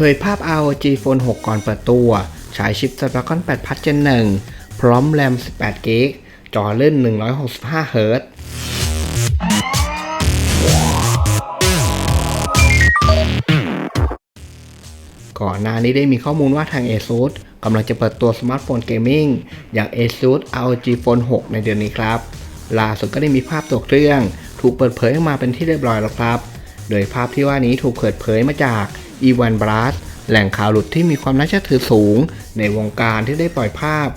ผยภาพ ROG Phone 6 ก่อนเปิดตัวฉายชิป Snapdragon 8 Plus Gen 1 พร้อมแรม 18 g b จอเล่น165 Hz ก่อนหน้านี้ได้มีข้อมูลว่าทาง ASUS กำลังจะเปิดตัวสมาร์ทโฟนเกมมิ่งอย่าง ASUS ROG Phone 6 ในเดือนนี้ครับ ล่าสุดก็ได้มีภาพตัวเครื่อง ถูกเปิดเผยออกมาเป็นที่เรียบร้อยแล้วครับ โดยภาพที่ว่านี้ถูกเปิดเผยมาจาก e 1 b r a s แหล่งข่าวหลุดที่มีความน่าเชื่อถือสูง ในวงการที่ได้ปล่อยภาพ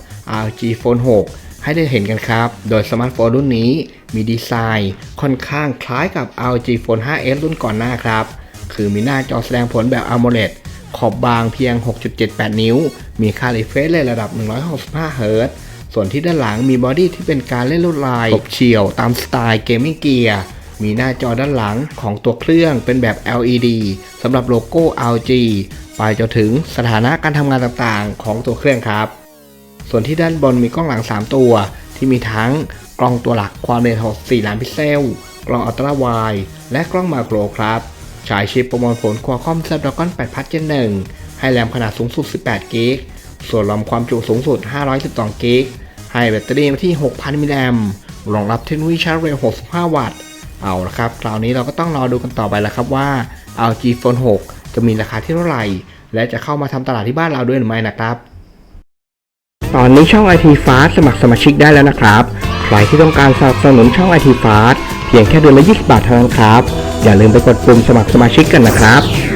RG Phone 6 ให้ได้เห็นกันครับ โดยสมาร์ทโฟนรุ่นนี้มีดีไซน์ค่อนข้างคล้ายกับ RG Phone 5s รุ่นก่อนหน้าครับ คือมีหน้าจอแสดงผลแบบ AMOLED ขอบบางเพียง 6.78 นิ้ว มีค่ารีเฟรชเรทระดับ 165 เฮิรตซ์ส่วนที่ด้านหลังมีบอดี้ที่เป็นการเล่นลวดลายกบเฉียวตามสไตล์เกมมิ่งเกียร์มีหน้าจอด้านหลังของตัวเครื่องเป็นแบบ LED สำหรับโลโก้ ROG ไปจนถึงสถานะการทำงานต่างๆ ของตัวเครื่องครับ ส่วนที่ด้านบนมีกล้องหลัง 3 ตัว ที่มีทั้งกล้องตัวหลักความเร็ว64ล้านพิกเซล กล้องอัลตร้าไวด์และกล้องมาโครครับฉายชิปประมวลผล Qualcomm Snapdragon 8 Plus Gen 1 ให้แรมขนาดสูงสุด 18 g b ส่วนรอมความจุสูงสุด 512 g b ให้แบตเตอรี่มาที่ 6,000 มิลลิแอมป์รองรับเทคโนโลยีชาร์จเร็ว 65 วัตต์ เอาละครับ คราวนี้เราก็ต้องรอดูกันต่อไปแล้วครับว่า LG Phone 6 จะมีราคาที่เท่าไหร่ และจะเข้ามาทำตลาดที่บ้านเราด้วยหรือไม่นะครับ ตอนนี้ช่อง IT Fast สมัครสมาชิกได้แล้วนะครับ ใครที่ต้องการสนับสนุนช่อง IT Fast เพียงแค่เดือนละ 20 บาทเท่านั้นครับ อย่าลืมไปกดปุ่มสมัครสมาชิกกันนะครับ